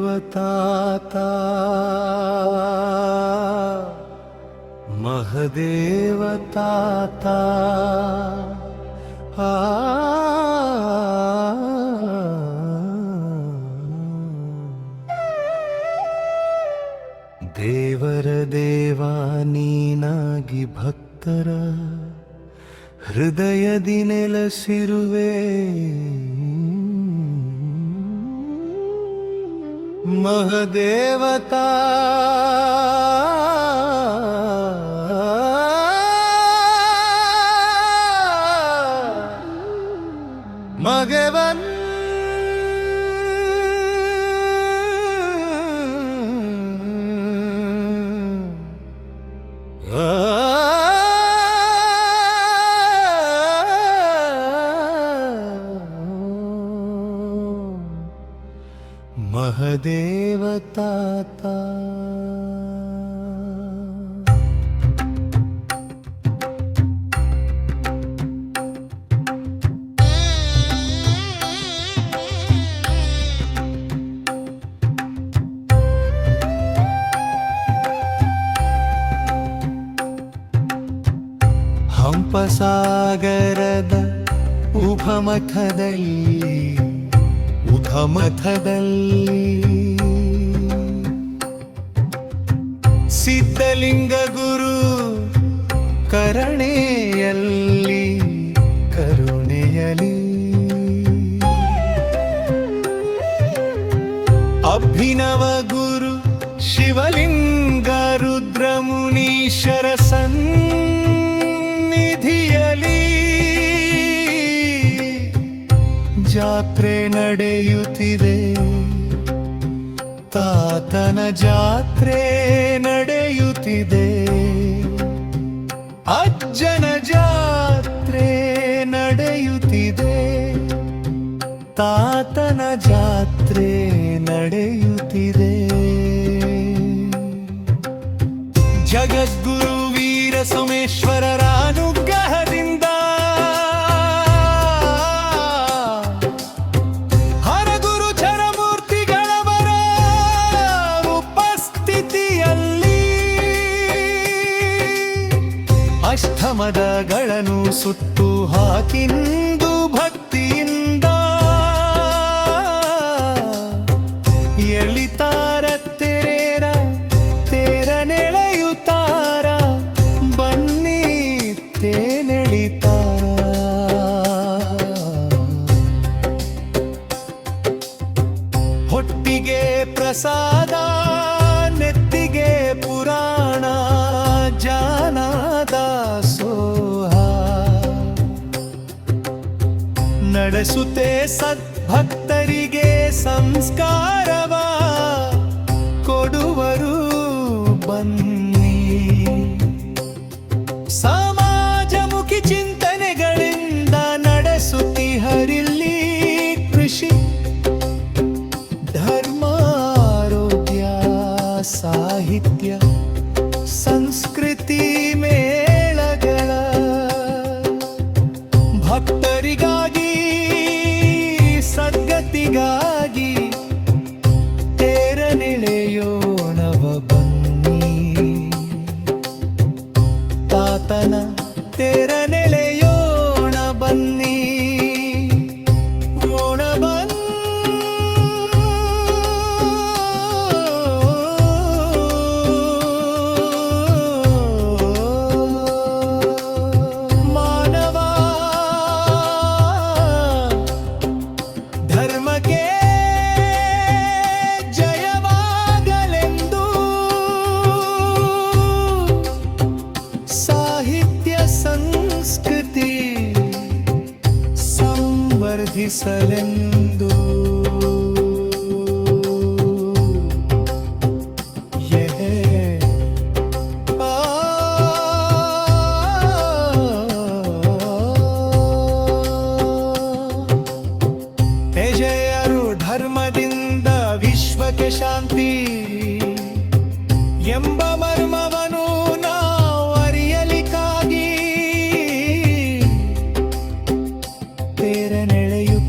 महदेवताता महदेवताता आ ದೇವರ ದೇವ ನೀನಾಗಿ ಭಕ್ತರ ಹೃದಯದಿ ನೆಲೆಸಿರುವೆ महदेवता। ಮಹದೇವತಾತ ಹಂಪಸಾಗರದ ಉಪಮಥದಲ್ಲಿ ಉಪಮಥದಲ್ಲಿ ಸಿದ್ಧಲಿಂಗ ಗುರು ಕರಣೆಯಲ್ಲಿ ಕರುಣೆಯಲಿ ಅಭಿನವ ಗುರು ಶಿವಲಿಂಗ ರುದ್ರಮುನೀಶ್ವರ ಸನ್ನಿಧಿಯಲಿ ಜಾತ್ರೆ ನಡೆಯುತ್ತಿದೆ. ತಾತನ ಜಾತ್ರೆ ನಡೆಯುತ್ತಿದೆ. ಅಜ್ಜನ ಜಾತ್ರೆ ನಡೆಯುತ್ತಿದೆ. ತಾತನ ಜಾತ್ರೆ ನಡೆಯುತ್ತಿದೆ. ಜಗದ್ಗುರು ವೀರ ಸೋಮೇಶ್ವರರ ಅನುಗ್ರಹದಿಂದ ಸುಟ್ಟು ಹಾಕಿಂದು ನಡೆಸುತ್ತೆ ಸದ್ಭಕ್ತರಿಗೆ ಸಂಸ್ಕಾರವ സലൻ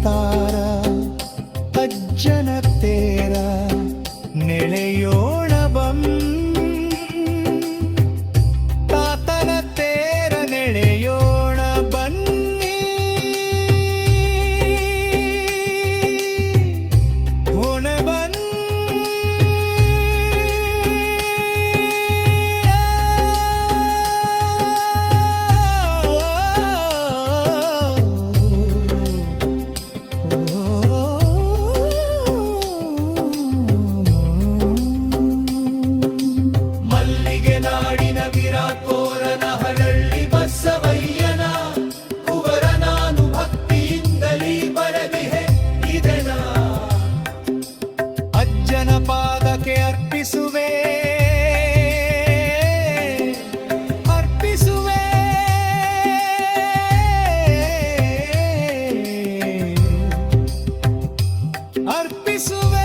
está. isso vai.